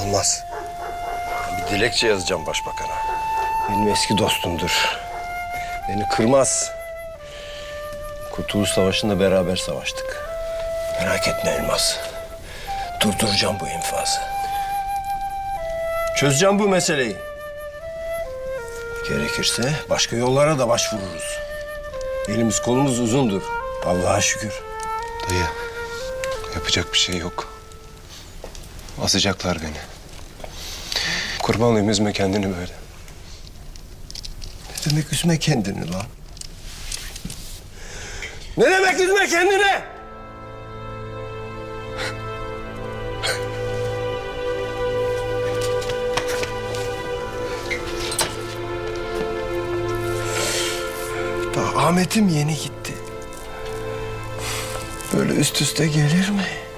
Olmaz. Bir dilekçe yazacağım başbakana. Benim eski dostumdur. Beni kırmaz. Kurtuluş Savaşı'nda beraber savaştık. Merak etme Elmas. Durduracağım bu infazı. Çözeceğim bu meseleyi. Gerekirse başka yollara da başvururuz. Elimiz kolumuz uzundur. Allah'a şükür. Dayı, yapacak bir şey yok. Asacaklar beni. Kurban olayım üzme kendini böyle. Ne demek üzme kendini lan? Ne demek üzme kendini? Daha Ahmet'im yeni gitti. Böyle üst üste gelir mi?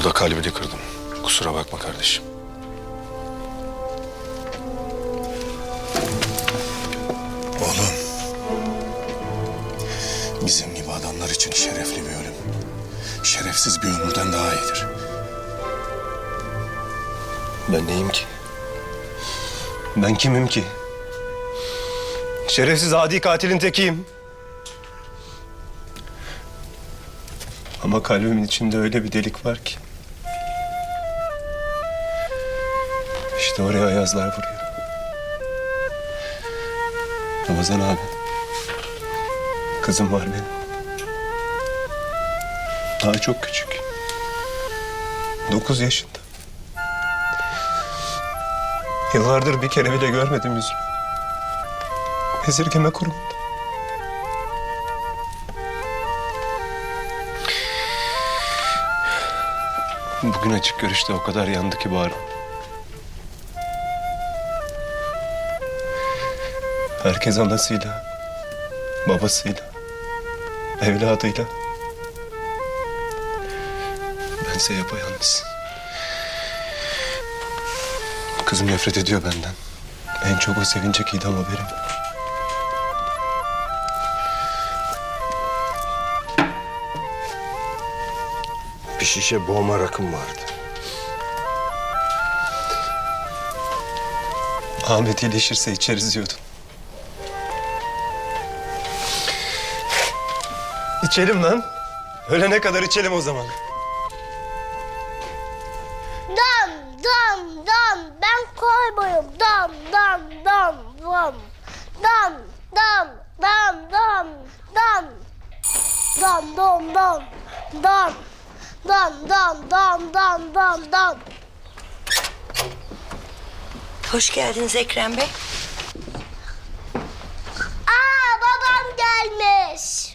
Avluda kalbini kırdım. Kusura bakma kardeşim. Oğlum. Bizim gibi adamlar için şerefli bir ölüm. Şerefsiz bir ömürden daha iyidir. Ben neyim ki? Ben kimim ki? Şerefsiz adi katilin tekiyim. Ama kalbimin içinde öyle bir delik var ki. İşte oraya ayazlar vuruyor. Ramazan abi. Kızım var benim. Daha çok küçük. Dokuz yaşında. Yıllardır bir kere bile görmedim yüzünü. Esirgeme kurumunda. Bugün açık görüşte o kadar yandı ki bağrım. Herkes anasıyla, babasıyla, evladıyla. Bense yapayalnız. Kızım nefret ediyor benden. En çok o sevinecek idam haberim. Bir şişe boğma rakım vardı. Ahmet iyileşirse içeriz diyordun. İçelim lan. Ölene kadar içelim o zaman. Dam dam dam ben kovboyum. Dam dam dam dam. Dam dam dam dam dam. Dam dam dam dam. Dam dam dam dam dam dam. Hoş geldiniz Ekrem Bey. Aa babam gelmiş.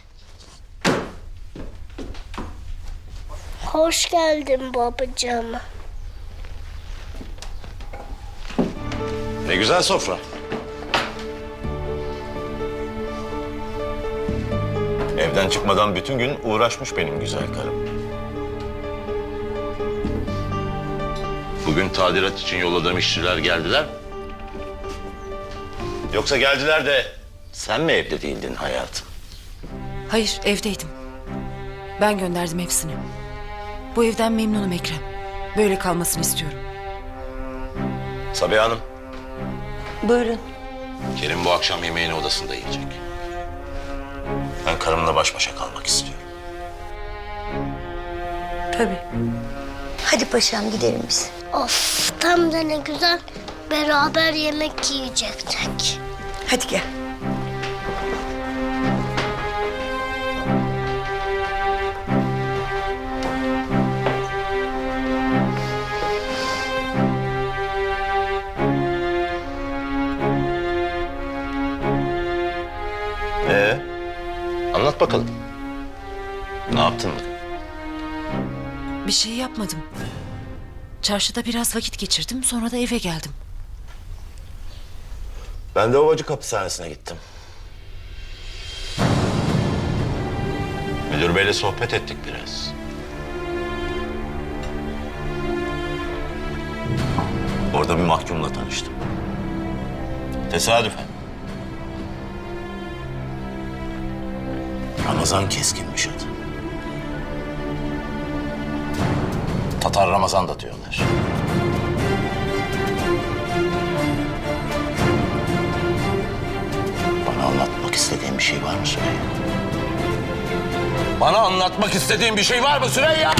Hoş geldin babacığım. Ne güzel sofra. Evden çıkmadan bütün gün uğraşmış benim güzel karım. Bugün tadilat için yolladığım işçiler geldiler. Yoksa geldiler de sen mi evde değildin hayatım? Hayır, evdeydim. Ben gönderdim hepsini. Bu evden memnunum Ekrem. Böyle kalmasını istiyorum. Sabiha Hanım, Buyurun. Kerim bu akşam yemeğini odasında yiyecek. Ben karımla baş başa kalmak istiyorum. Tabii. Hadi paşam gidelim biz. Of tam da ne güzel beraber yemek yiyecektik. Hadi gel. Yapmadım. Çarşıda biraz vakit geçirdim, sonra da eve geldim. Ben de Ovacık hapishanesine gittim. Müdür beyle sohbet ettik biraz. Orada bir mahkumla tanıştım. Tesadüfen. Ramazan Keskinmiş adı. Tatar Ramazan da diyorlar. Bana anlatmak istediğin bir şey var mı Süreyya? Bana anlatmak istediğin bir şey var mı Süreyya?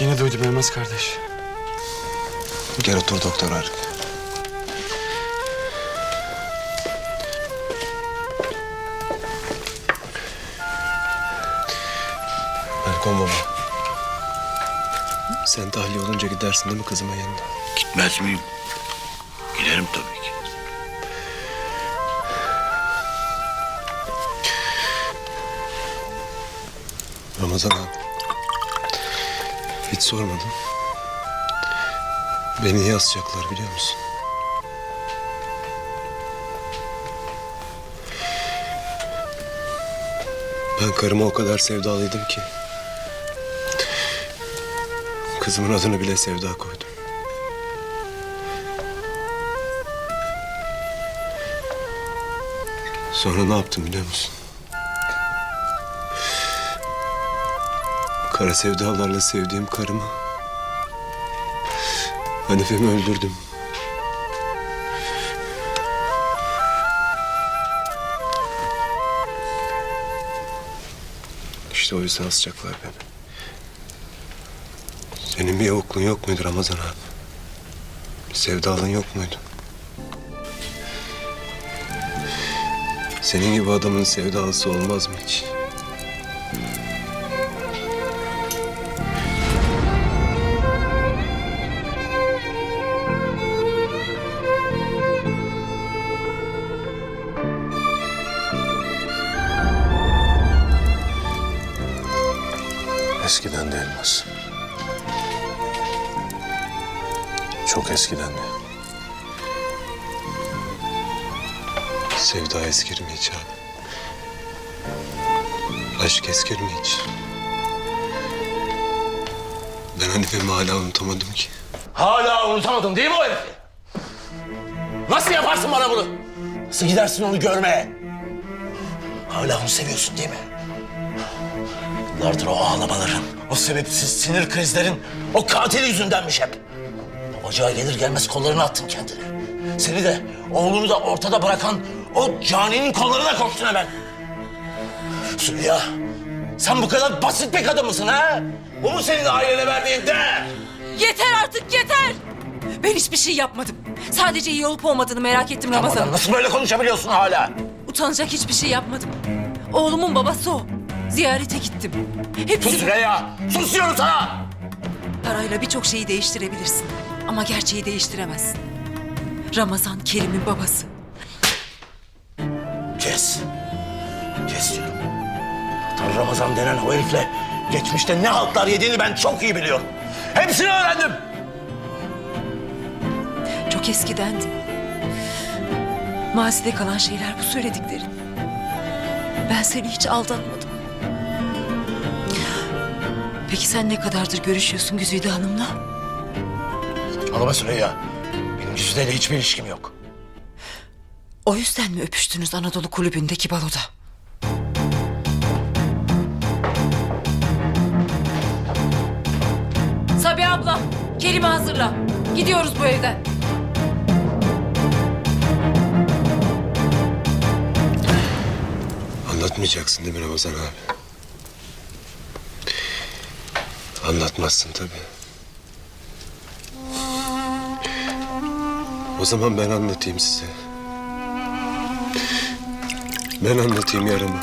Yine duydum Elmas kardeş. Gel otur doktor Arık. Erkon baba. Sen tahliye olunca gidersin değil mi kızımın yanına? Gitmez miyim? Giderim tabii ki. Ramazan abi. Hiç sormadım. Beni niye asacaklar biliyor musun? Ben karıma o kadar sevdalıydım ki. Kızımın adını bile Sevda koydum. Sonra ne yaptım biliyor musun? Kara sevdalarla sevdiğim karımı Hanife'mi öldürdüm. İşte o yüzden asacaklar beni. Senin bir yavukluğun yok muydu Ramazan abi? Bir sevdalın yok muydu? Senin gibi adamın sevdalısı olmaz mı hiç? Eskiden de elmas. Çok eskiden de. Sevda eskir mi hiç abi? Aşk eskir mi hiç? Ben Hanife'mi hala unutamadım ki. Hala unutamadın değil mi o herifi? Nasıl yaparsın bana bunu? Nasıl gidersin onu görmeye? Hala onu seviyorsun değil mi? Yıllardır o ağlamaların, o sebepsiz sinir krizlerin, o katil yüzündenmiş hep. Babacağa gelir gelmez kollarına attın kendini. Seni de, oğlunu da ortada bırakan o caninin kollarına koştun hemen. Süreyya, sen bu kadar basit bir kadın mısın ha? Bu mu senin ailene verdiğin değer? Yeter artık yeter. Ben hiçbir şey yapmadım. Sadece iyi olup olmadığını merak ettim Ramazan. Ramazan nasıl böyle konuşabiliyorsun hala? Utanacak hiçbir şey yapmadım. Oğlumun babası o. Ziyarete gittim. Sus Hepsi Süreyya! Sus diyorum sana! parayla birçok şeyi değiştirebilirsin. Ama gerçeği değiştiremezsin. Ramazan Kerim'in babası. Kes. Kes diyorum. Tan Ramazan denen o herifle geçmişte ne haltlar yediğini ben çok iyi biliyorum. Hepsini öğrendim. Çok eskidendi. Mazide kalan şeyler bu söylediklerin. Ben seni hiç aldatmadım. Peki sen ne kadardır görüşüyorsun Güzide Hanım'la? Ağlama Süreyya. Benim Güzide'yle hiçbir ilişkim yok. O yüzden mi öpüştünüz Anadolu Kulübü'ndeki baloda? Sabiha abla, kelime hazırla. Gidiyoruz bu evden. Anlatmayacaksın değil mi Ramazan abi? Anlatmazsın tabii. O zaman ben anlatayım size. Ben anlatayım yarımı.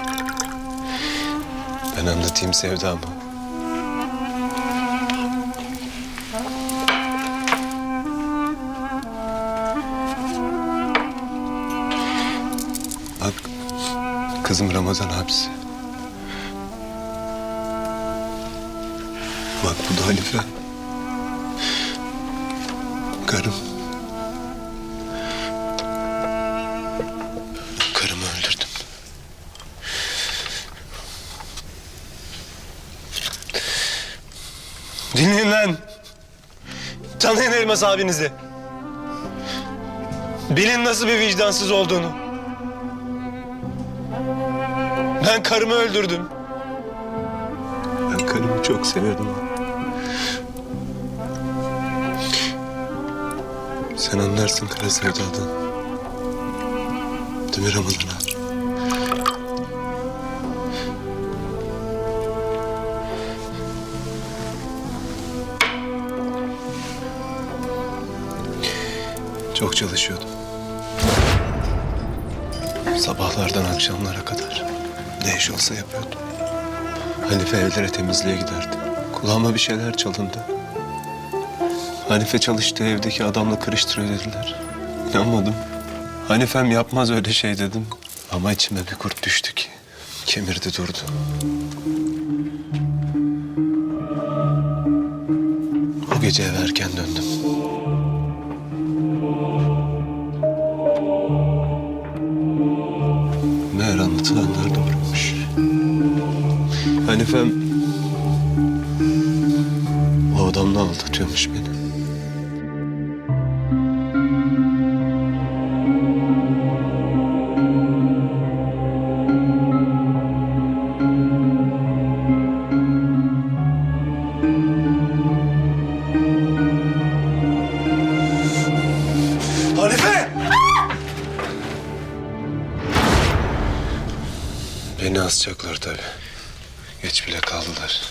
Ben anlatayım sevdamı. Bak kızım Ramazan hapsi. Da Halife. Karım. Karımı öldürdüm. Dinleyin lan. Tanıyın Elmas abinizi. Bilin nasıl bir vicdansız olduğunu. Ben karımı öldürdüm. Ben karımı çok seviyordum. Sen anlarsın kara sevdadan. Değil mi Ramazan? Çok çalışıyordum. Sabahlardan akşamlara kadar ne iş olsa yapıyordum. Hanife evlere temizliğe giderdi. Kulağıma bir şeyler çalındı. Hanife çalıştığı evdeki adamla kırıştırıyor dediler. İnanmadım. Hanifem yapmaz öyle şey dedim. Ama içime bir kurt düştü ki. Kemirdi durdu. O gece eve erken döndüm. Meğer anlatılanlar doğruymuş. Hanifem o adamla aldatıyormuş beni. Asacaklar tabii. Geç bile kaldılar.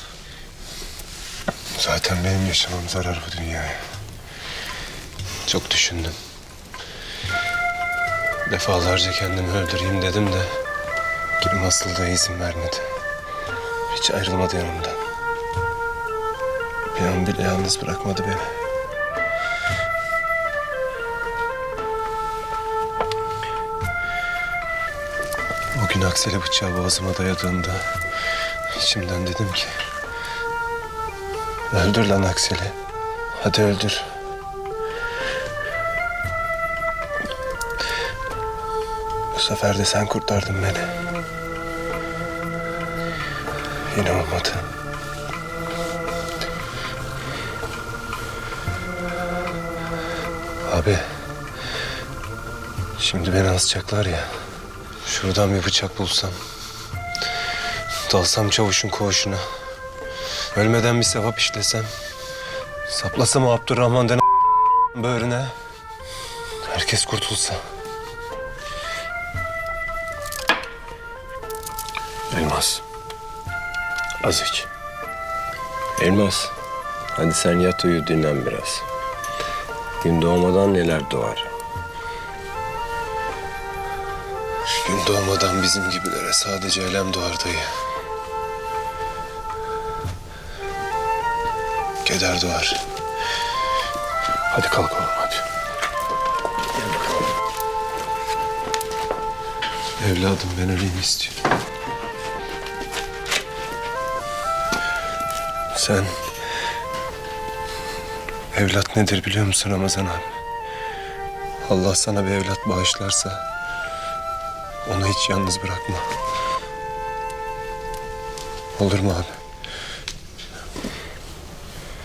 Zaten benim yaşamam zarar bu dünyaya. Çok düşündüm. Defalarca kendimi öldüreyim dedim de... Kim aslında izin vermedi. Hiç ayrılmadı yanımdan. Bir an bile yalnız bırakmadı beni. O gün Aksel'e bıçağı boğazıma dayadığında içimden dedim ki öldür lan Aksel'i. Hadi öldür. Bu sefer de sen kurtardın beni. Yine olmadı. Abi. Şimdi beni asacaklar ya. Şuradan bir bıçak bulsam. Dalsam çavuşun koğuşuna. Ölmeden bir sevap işlesem. Saplasam o Abdurrahman denen böğrüne. Herkes kurtulsa. Elmas. Az. Elmas. Hadi sen yat uyu dinlen biraz. Gün doğmadan neler doğar. Gün doğmadan bizim gibilere sadece elem doğar dayı. Keder doğar. Hadi kalk oğlum hadi. Evladım ben öleyim istiyorum. Sen evlat nedir biliyor musun Ramazan abi? Allah sana bir evlat bağışlarsa onu hiç yalnız bırakma. Olur mu abi?